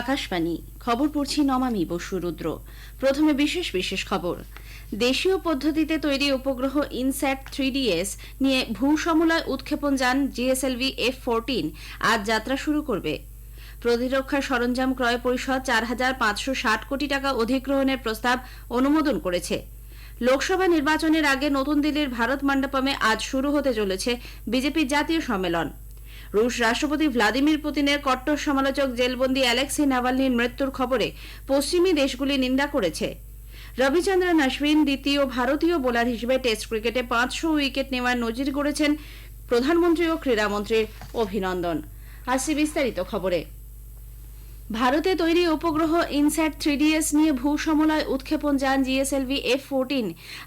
আকাশবাণী। খবর পড়ছি নমামি বসু রুদ্র। প্রথমে বিশেষ বিশেষ খবর। দেশীয় পদ্ধতিতে তৈরি উপগ্রহ ইনস্যাট থ্রি নিয়ে ভূ সমলয় উৎক্ষেপণ যান জিএসএলভি এফ ফোরটিন। আজ যাত্রা শুরু করবে। প্রতিরক্ষা সরঞ্জাম ক্রয় পরিষদ চার হাজার পাঁচশো ষাট কোটি টাকা অধিগ্রহণের প্রস্তাব অনুমোদন করেছে। লোকসভা নির্বাচনের আগে নতুন দিল্লির ভারত মণ্ডপমে আজ শুরু হতে চলেছে বিজেপির জাতীয় সম্মেলন। রুশ রাষ্ট্রপতি ভ্লাদিমির পুতিনের কট্টর সমালোচক জেলবন্দি অ্যালেক্সি নাভালনির মৃত্যুর খবরে পশ্চিমী দেশগুলি নিন্দা করেছে। রবিচন্দ্রন অশ্বিন দ্বিতীয় ভারতীয় বোলার হিসেবে টেস্ট ক্রিকেটে পাঁচশো উইকেট নেওয়ার নজির গড়েছেন প্রধানমন্ত্রী ও ক্রীড়ামন্ত্রীর অভিনন্দন। আসছি বিস্তারিত খবরে। ভারতে তৈরি উপগ্রহ ইনস্যাট থ্রিডিএস নিয়ে ভূ সমলয় উৎক্ষেপণ যান জিএসএলভি এফ ফোরটিন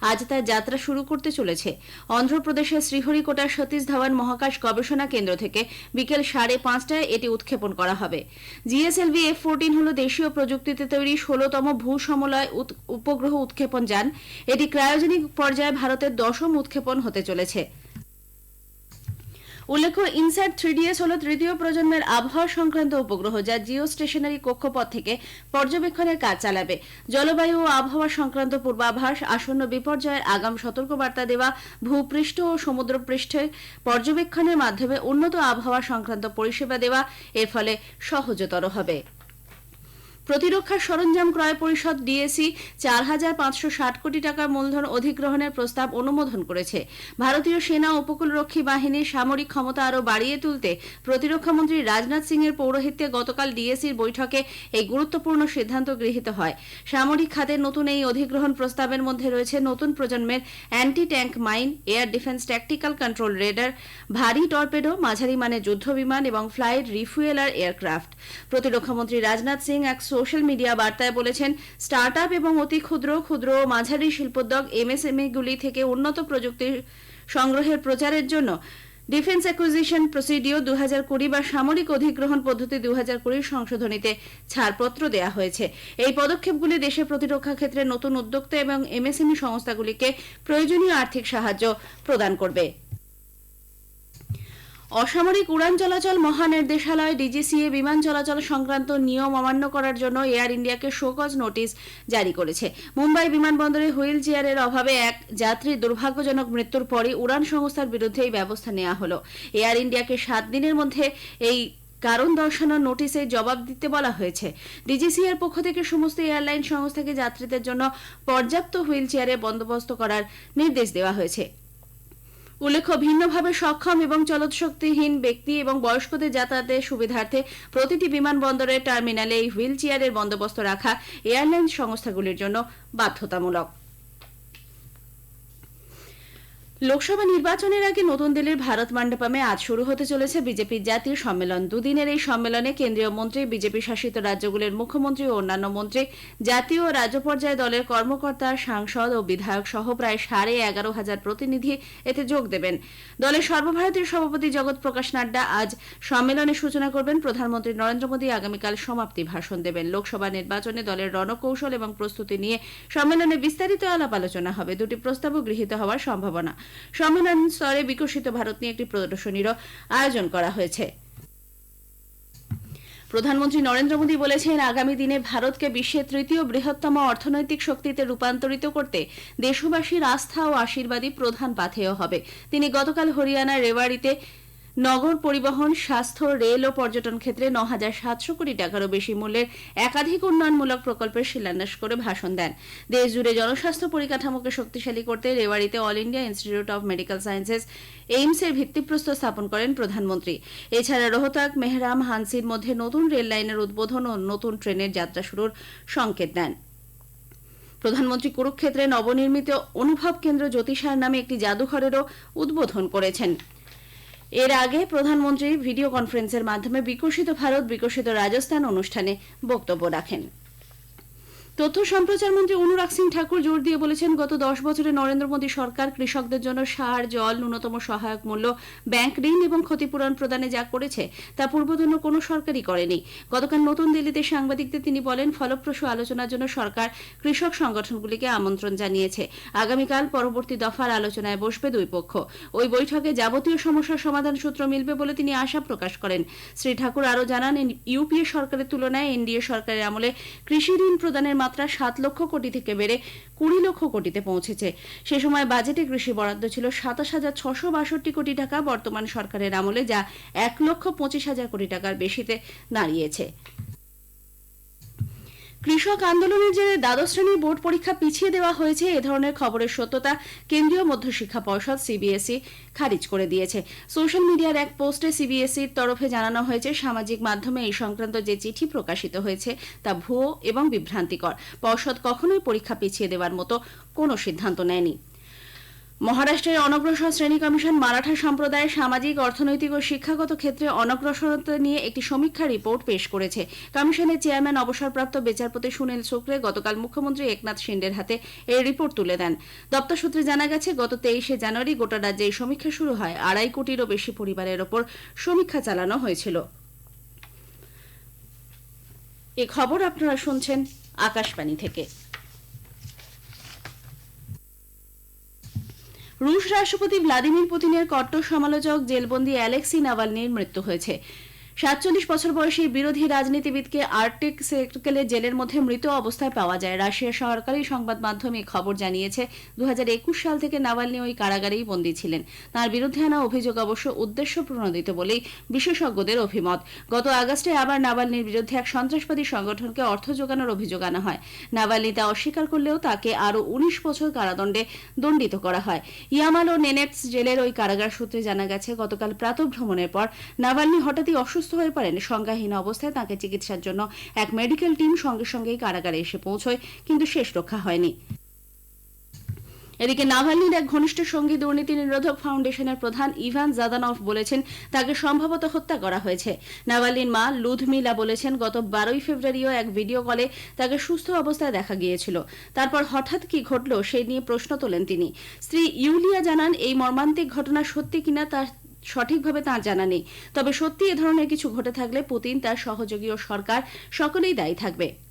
আজ তার যাত্রা শুরু করতে চলেছে। অন্ধ্রপ্রদেশের শ্রীহরিকোটার সতীশ ধাওয়ান মহাকাশ গবেষণা কেন্দ্র থেকে বিকেল সাড়ে পাঁচটায় এটি উৎক্ষেপণ করা হবে। জিএসএলভি এফ ফোরটিন হল দেশীয় প্রযুক্তিতে তৈরি ষোলতম ভূ সমলয় উপগ্রহ উৎক্ষেপণ যান। এটি ক্রায়োজেনিক পর্যায়ে ভারতের দশম উৎক্ষেপণ হতে চলেছে। উল্লেখ্য ইনস্যাট থ্রিডিএস হল তৃতীয় প্রজন্মের আবহাওয়া সংক্রান্ত উপগ্রহ যা জিও স্টেশনারি কক্ষপথ থেকে পর্যবেক্ষণের কাজ চালাবে। জলবায়ু ও আবহাওয়া সংক্রান্ত পূর্বাভাস, আসন্ন বিপর্যয়ের আগাম সতর্কবার্তা দেওয়া, ভূপৃষ্ঠ ও সমুদ্রপৃষ্ঠে পর্যবেক্ষণের মাধ্যমে উন্নত আবহাওয়া সংক্রান্ত পরিষেবা দেওয়া, এর ফলে সহজতর হবে। প্রতিরক্ষা সরঞ্জাম ক্রয় পরিষদ ডিএসি চার হাজার পাঁচশো ষাট কোটি টাকার মূলধন অধিগ্রহণের প্রস্তাব অনুমোদন করেছে। ভারতীয় সেনা উপকূলরক্ষী বাহিনীর সামরিক ক্ষমতা আরও বাড়িয়ে তুলতে প্রতিরক্ষামন্ত্রী রাজনাথ সিং এর পৌরোহিত্যে গতকাল ডিএসির বৈঠকে এই গুরুত্বপূর্ণ সিদ্ধান্ত গৃহীত হয়। সামরিক খাতের নতুন এই অধিগ্রহণ প্রস্তাবের মধ্যে রয়েছে নতুন প্রজন্মের anti tank mine air defence tactical control radar ভারী টর্পেডো মাঝারি মানের যুদ্ধ বিমান এবং ফ্লাইট রিফুয়েলার এয়ারক্রাফট প্রতিরক্ষামন্ত্রী রাজনাথ সিং এক সোশ্যাল মিডিয়া বার্তায় বলেছেন স্টার্ট আপ এবং অতি ক্ষুদ্র ক্ষুদ্র মাঝারি শিল্পোদ্যোগ এমএসএমই গুলি থেকে উন্নত প্রযুক্তি সংগ্রহের প্রচারের জন্য ডিফেন্স অ্যাকুইজিশন প্রসিডিও দু হাজার কুড়ি বা সামরিক অধিগ্রহণ পদ্ধতি দু হাজার কুড়ির সংশোধনীতে ছাড়পত্র দেওয়া হয়েছে। এই পদক্ষেপগুলি দেশের প্রতিরক্ষা ক্ষেত্রে নতুন উদ্যোক্তা এবং এমএসএমই সংস্থাগুলিকে প্রয়োজনীয় আর্থিক সাহায্য প্রদান করবে। অসামরিক উড়ান চলাচল মহানির্দেশালয়, ডিজিসিএ বিমান চলাচল সংক্রান্ত নিয়ম অমান্য করার জন্য এয়ার ইন্ডিয়াকে শোকজ নোটিশ জারি করেছে। মুম্বাই বিমানবন্দরে হুইল চেয়ারের অভাবে এক যাত্রীর দুর্ভাগ্যজনক মৃত্যুর পরই উড়ান সংস্থার বিরুদ্ধে এই ব্যবস্থা নেওয়া হলো। এয়ার ইন্ডিয়াকে সাত দিনের মধ্যে এই কারণ দর্শানোর নোটিশে জবাব দিতে বলা হয়েছে। ডিজিসি এর পক্ষ থেকে সমস্ত এয়ারলাইন সংস্থাকে যাত্রীদের জন্য পর্যাপ্ত হুইল চেয়ারে বন্দোবস্ত করার নির্দেশ দেওয়া হয়েছে। উল্লেখ্য, ভিন্নভাবে সক্ষম এবং চলৎশক্তিহীন ব্যক্তি এবং বয়স্কদের যাতায়াতের সুবিধার্থে প্রতিটি বিমানবন্দরের টার্মিনালে এই হুইল চেয়ারের বন্দোবস্ত রাখা এয়ারলাইন্স সংস্থাগুলির জন্য বাধ্যতামূলক। লোকসভা নির্বাচনের আগে নতুন দিল্লির ভারত মণ্ডপমে আজ শুরু হতে চলেছে বিজেপির জাতীয় সম্মেলন। দুদিনের এই সম্মেলনে কেন্দ্রীয় মন্ত্রী, বিজেপি শাসিত রাজ্যগুলির মুখ্যমন্ত্রী ও অন্যান্য মন্ত্রী, জাতীয় ও রাজ্য পর্যায়ে দলের কর্মকর্তা, সাংসদ ও বিধায়ক সহ প্রায় সাড়ে এগারো হাজার প্রতিনিধি এতে যোগ দেবেন। দলের সর্বভারতীয় সভাপতি জগৎ প্রকাশ নাড্ডা আজ সম্মেলনে সূচনা করবেন। প্রধানমন্ত্রী নরেন্দ্র মোদী আগামীকাল সমাপ্তি ভাষণ দেবেন। লোকসভা নির্বাচনে দলের রণকৌশল এবং প্রস্তুতি নিয়ে সম্মেলনে বিস্তারিত আলাপ আলোচনা হবে। দুটি প্রস্তাবও গৃহীত হওয়ার সম্ভাবনা। সম্মেলন স্তরে বিকশিত ভারত নিয়ে একটি প্রদর্শনীরও আয়োজন করা হয়েছে। প্রধানমন্ত্রী নরেন্দ্র মোদী বলেছেন, আগামী দিনে ভারতকে বিশ্বের তৃতীয় বৃহত্তম অর্থনৈতিক শক্তিতে রূপান্তরিত করতে দেশবাসীর আস্থা ও আশীর্বাদই প্রধান পাথেয় হবে। তিনি গতকাল হরিয়ানার রেওয়াড়িতে নগর পরিবহন, স্বাস্থ্য, রেল ও পর্যটন ক্ষেত্রে ন হাজার সাতশো কোটি টাকারও বেশি মূল্যের একাধিক উন্নয়নমূলক প্রকল্পের শিলান্যাস করে ভাষণ দেন। দেশ জুড়ে জনস্বাস্থ্য পরিকাঠামোকে শক্তিশালী করতে রেওয়াড়িতে All India Institute of Medical Sciences এইমসের ভিত্তিপ্রস্তর স্থাপন করেন প্রধানমন্ত্রী। এছাড়া রোহতাক, মেহরাম, হানসির মধ্যে নতুন রেল লাইনের উদ্বোধন ও নতুন ট্রেনের যাত্রা শুরুর সংকেত দেন। প্রধানমন্ত্রী কুরুক্ষেত্রে নবনির্মিত অনুভব কেন্দ্র জ্যোতিষার নামে একটি জাদুঘরেরও উদ্বোধন করেছেন। এর আগে প্রধানমন্ত্রী ভিডিও কনফারেন্সের মাধ্যমে বিকশিত ভারত বিকশিত রাজস্থান অনুষ্ঠানে বক্তব্য রাখেন। তথ্য সম্প্রচার মন্ত্রী অনুরাগ সিং ঠাকুর জোর দিয়ে বলেছেন, গত দশ বছরে নরেন্দ্র মোদী সরকার কৃষকদের জন্য সার, জল, ন্যূনতম সহায়ক মূল্য, ব্যাংক ঋণ এবং ক্ষতিপূরণ প্রদানে যা করেছে, তা পূর্বতন কোনো সরকারই করেনি। গতকাল নতুন দিল্লিতে সাংবাদিকদের তিনি বলেন, ফলপ্রসূ আলোচনার জন্য সরকার কৃষক সংগঠনগুলিকে আমন্ত্রণ জানিয়েছে। আগামীকাল পরবর্তী দফার আলোচনায় বসবে দুই পক্ষ। ওই বৈঠকে যাবতীয় সমস্যার সমাধান সূত্র মিলবে বলে তিনি আশা প্রকাশ করেন। শ্রী ঠাকুর আরও জানান ইউপিএ সরকারের তুলনায় এনডিএ সরকারের আমলে কৃষি ঋণ প্রদানের মাত্রা সাত লক্ষ কোটি থেকে বেড়ে কুড়ি লক্ষ কোটিতে পৌঁছেছে। সে সময় বাজেটে কৃষি বরাদ্দ ছিল সাতাশ হাজার ছশো বাষট্টি কোটি টাকা, বর্তমান সরকারের আমলে যা এক লক্ষ পঁচিশ হাজার কোটি টাকার বেশিতে দাঁড়িয়েছে। কৃষক আন্দোলনের জেরে দ্বাদশ শ্রেণির বোর্ড পরীক্ষা পিছিয়ে দেওয়া হয়েছে, এ ধরনের খবরের সত্যতা কেন্দ্রীয় মধ্যশিক্ষা পর্ষদ সিবিএসই খারিজ করে দিয়েছে। সোশ্যাল মিডিয়ার এক পোস্টে সিবিএসইর তরফে জানানো হয়েছে, সামাজিক মাধ্যমে এই সংক্রান্ত যে চিঠি প্রকাশিত হয়েছে, তা ভুয়ো এবং বিভ্রান্তিকর। পর্ষদ কখনোই পরীক্ষা পিছিয়ে দেওয়ার মতো কোনো সিদ্ধান্ত নেয়নি। মহারাষ্ট্রের অনগ্রসর শ্রেণি কমিশন মারাঠা সম্প্রদায়ের সামাজিক, অর্থনৈতিক ও শিক্ষাগত ক্ষেত্রে অনগ্রসরতা নিয়ে একটি সমীক্ষা রিপোর্ট পেশ করেছে। কমিশনের চেয়ারম্যান, অবসরপ্রাপ্ত বিচারপতি সুনীল শুক্রে গতকাল মুখ্যমন্ত্রী একনাথ শিন্ডের হাতে এই রিপোর্ট তুলে দেন। দপ্তর সূত্রে জানা গেছে, গত তেইশে জানুয়ারি গোটা রাজ্যে এই সমীক্ষা শুরু হয়। আড়াই কোটিরও বেশি পরিবারের ওপর সমীক্ষা চালানো হয়েছিল। এ খবর আপনারা শুনছেন আকাশবাণী থেকে। রুশ রাষ্ট্রপতি ভ্লাদিমির পুতিনের কট্টর সমালোচক জেলবন্দি অ্যালেক্সি নাভালনির মৃত্যু হয়েছে। সাতচল্লিশ বছর বয়সী বিরোধী রাজনীতিবিদকে আর্কটিক সার্কেলের জেলের মধ্যে মৃত অবস্থায় পাওয়া যায়। রাশিয়ার সরকারি সংবাদ মাধ্যমে খবর জানিয়েছে দু সাল থেকে নাভালনি ওই কারাগারেই বন্দী ছিলেন। তার বিরুদ্ধে আনা অভিযোগ অবশ্য উদ্দেশ্য প্রণোদিত বলেই বিশেষজ্ঞদের অভিমত। গত আগস্টে আবার নাভালনির বিরুদ্ধে এক সন্ত্রাসবাদী সংগঠনকে অর্থ যোগানোর অভিযোগ আনা হয়। নাভালনি তা অস্বীকার করলেও তাকে আরও উনিশ বছর কারাদণ্ডে দণ্ডিত করা হয়। ইয়ামাল ও নেনেটস জেলের ওই কারাগার সূত্রে জানা গেছে, গতকাল প্রাতভ্রমণের পর নাভালনি হঠাৎই অসুস্থ হয়ে পড়েন। সংজ্ঞাহীন অবস্থায় তাকে চিকিৎসার জন্য এক মেডিকেল টিম সঙ্গে সঙ্গেই কারাগারে এসে পৌঁছয়, কিন্তু শেষ রক্ষা হয়নি। এদিকে নাভালনির এক ঘনিষ্ঠ সঙ্গী দুর্নীতি নিরোধক ফাউন্ডেশনের প্রধান ইভান জাদানভ বলেছেন, তাকে সম্ভবত হত্যা করা হয়েছে। নাভালনির মা লুধমিলা বলেছেন, গত বারোই ফেব্রুয়ারিও এক ভিডিও কলে তাকে সুস্থ অবস্থায় দেখা গিয়েছিল। তারপর হঠাৎ কি ঘটল, সেই নিয়ে প্রশ্ন তোলেন তিনি। স্ত্রী ইউলিয়া জানান, এই মর্মান্তিক ঘটনা সত্যি কিনা তার সঠিকভাবে তাঁর জানা নেই। তবে সত্যি এ ধরনের কিছু ঘটে থাকলে পুতিন তার সহযোগী ও সরকার সকলেই দায়ী থাকবে।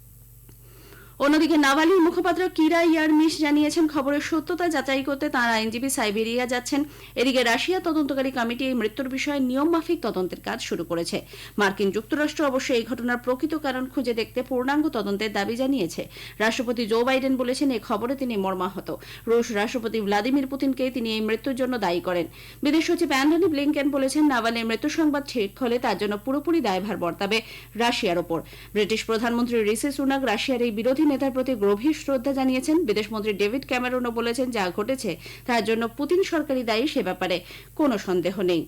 অন্যদিকে নাভালির মুখপাত্র কিরা ইয়ারমিশ জানিয়েছেন, খবরের সত্যতা যাচাই করতে তাঁর আইনজীবী সাইবেরিয়া যাচ্ছেন। এদিকে রাশিয়া তদন্তকারী কমিটি এই মৃত্যুর বিষয়ে নিয়মমাফিক তদন্তের কাজ শুরু করেছে। মার্কিন যুক্তরাষ্ট্র অবশ্য এই ঘটনার প্রকৃত কারণ খুঁজে দেখতে পূর্ণাঙ্গ তদন্তের দাবি জানিয়েছে। রাষ্ট্রপতি জো বাইডেন বলেছেন এই খবরে তিনি মর্মাহত। রুশ রাষ্ট্রপতি ভ্লাদিমির পুতিনকে তিনি এই মৃত্যুর জন্য দায়ী করেন। বিদেশ সচিব অ্যান্টনি ব্লিংকেন বলেছেন, নাভালের মৃত্যু সংবাদ ঠিক হলে তার জন্য পুরোপুরি দায়ভার বর্তাবে রাশিয়ার ওপর। ব্রিটিশ প্রধানমন্ত্রী রিসি সুনাক রাশিয়ার এই বিরোধী নেতার প্রতি গভীর শ্রদ্ধা জানিয়েছেন বিদেশমন্ত্রী ডেভিড ক্যামেরনও বলেছেন যা ঘটেছে তার জন্য পুতিন সরকারি দায়ী সে ব্যাপারে কোনো সন্দেহ নেই।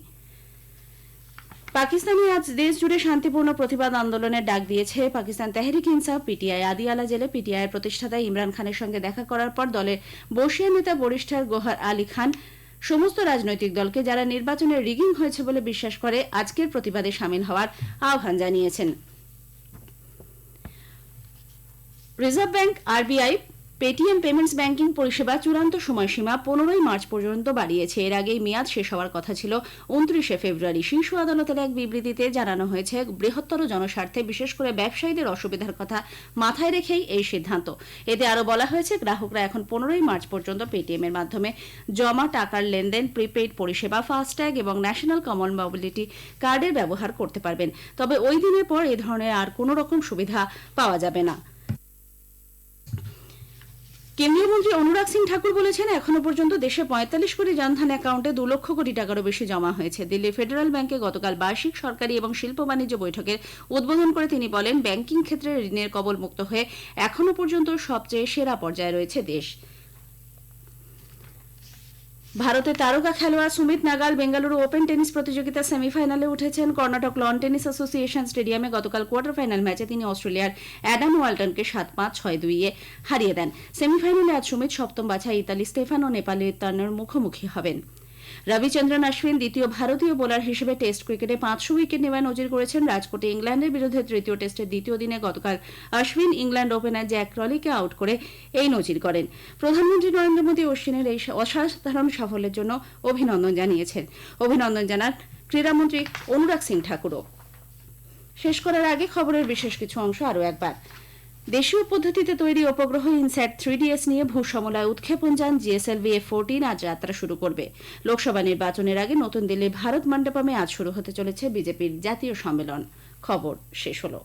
পাকিস্তানে আজ দেশ জুড়ে শান্তিপূর্ণ প্রতিবাদ আন্দোলনের ডাক দিয়েছে পাকিস্তান তেহরিক ইনসাফ, পিটিআই, আদিয়ালা জেলে পিটিআইয়ের প্রতিষ্ঠাতা ইমরান খানের সঙ্গে দেখা করার পর দলের বর্ষীয় নেতা বরিষ্ঠার গোহার আলী খান সমস্ত রাজনৈতিক দলকে যারা নির্বাচনে রিগিং হয়েছে বলে বিশ্বাস করে আজকের প্রতিবাদে সামিল হওয়ার আহ্বান জানিয়েছেন। Reserve Bank RBI Paytm Payments banking পরিষেবা চূড়ান্ত সময়সীমা পনেরোই মার্চ পর্যন্ত বাড়িয়েছে। এর আগেই মেয়াদ শেষ হওয়ার কথা ছিল। উনত্রিশে ফেব্রুয়ারি শীর্ষ আদালতের এক বিবৃতিতে জানানো হয়েছে, বৃহত্তর জনস্বার্থে বিশেষ করে ব্যবসায়ীদের অসুবিধার কথা মাথায় রেখেই এই সিদ্ধান্ত। এতে আরও বলা হয়েছে, গ্রাহকরা এখন পনেরোই মার্চ পর্যন্ত পেটিএম এর মাধ্যমে জমা টাকার লেনদেন, প্রিপেইড পরিষেবা ফাস্ট্যাগ এবং ন্যাশনাল কমন মোবিলিটি কার্ডের ব্যবহার করতে পারবেন। তবে ওই দিনের পর এ ধরনের আর কোনো রকম সুবিধা পাওয়া যাবে না। কেন্দ্রীয় মন্ত্রী অনুরাগ সিং ঠাকুর বলেছেন, এখনও পর্যন্ত দেশে পঁয়তাল্লিশ কোটি জনধন অ্যাকাউন্টে দু লক্ষ কোটি টাকারও বেশি জমা হয়েছে। দিল্লি ফেডারেল ব্যাংকে গতকাল বার্ষিক সরকারি এবং শিল্প বাণিজ্য বৈঠকের উদ্বোধন করে তিনি বলেন, ব্যাংকিং ক্ষেত্রে ঋণের কবল মুক্ত হয়ে এখনও পর্যন্ত সবচেয়ে সেরা পর্যায়ে রয়েছে দেশ। ভারতের তারকা খেলোয়াড় সুমিত নাগাল বেঙ্গালুরু ওপেন টেনিস প্রতিযোগিতার সেমিফাইনালে উঠেছেন কর্ণাটক লন টেনিস অ্যাসোসিয়েশন স্টেডিয়ামে গতকাল কোয়ার্টার ফাইনাল ম্যাচে তিনি অস্ট্রেলিয়ার অ্যাডাম ওয়াল্টনকে সাত পাঁচ ছয় দুই এ হারিয়ে দেন। সেমিফাইনালে আজ সুমিত সপ্তম বাছাই ইতালি স্টেফানো নেপালের তানোর মুখোমুখি হবেন। রবিচন্দ্রন অশ্বিন দ্বিতীয় ভারতীয় বোলার হিসেবে টেস্ট ক্রিকেটে পাঁচশো উইকেট নেওয়ায় নজির করেছেন রাজকোটে ইংল্যান্ডের বিরুদ্ধে তৃতীয় টেস্টের দ্বিতীয় দিনে গতকাল অশ্বিন ইংল্যান্ড ওপেনার জ্যাক রলিকে আউট করে এই নজির করেন। প্রধানমন্ত্রী নরেন্দ্র মোদী অশ্বিনের এই অসাধারণ সাফল্যের জন্য অভিনন্দন জানিয়েছেন। অভিনন্দন জানান ক্রীড়ামন্ত্রী অনুরাগ সিং ঠাকুরও। শেষ করার আগে খবরের বিশেষ কিছু অংশ আরও একবার। দেশীয় পদ্ধতিতে তৈরি উপগ্রহ ইনস্যাট থ্রি ডিএস নিয়ে ভূসমলায় উৎক্ষেপণ যান জিএসএলভি এ ফোরটিন আজ যাত্রা শুরু করবে। লোকসভা নির্বাচনের আগে নতুন দিল্লির ভারত মণ্ডপমে আজ শুরু হতে চলেছে বিজেপির জাতীয় সম্মেলন। খবর শেষ হলো।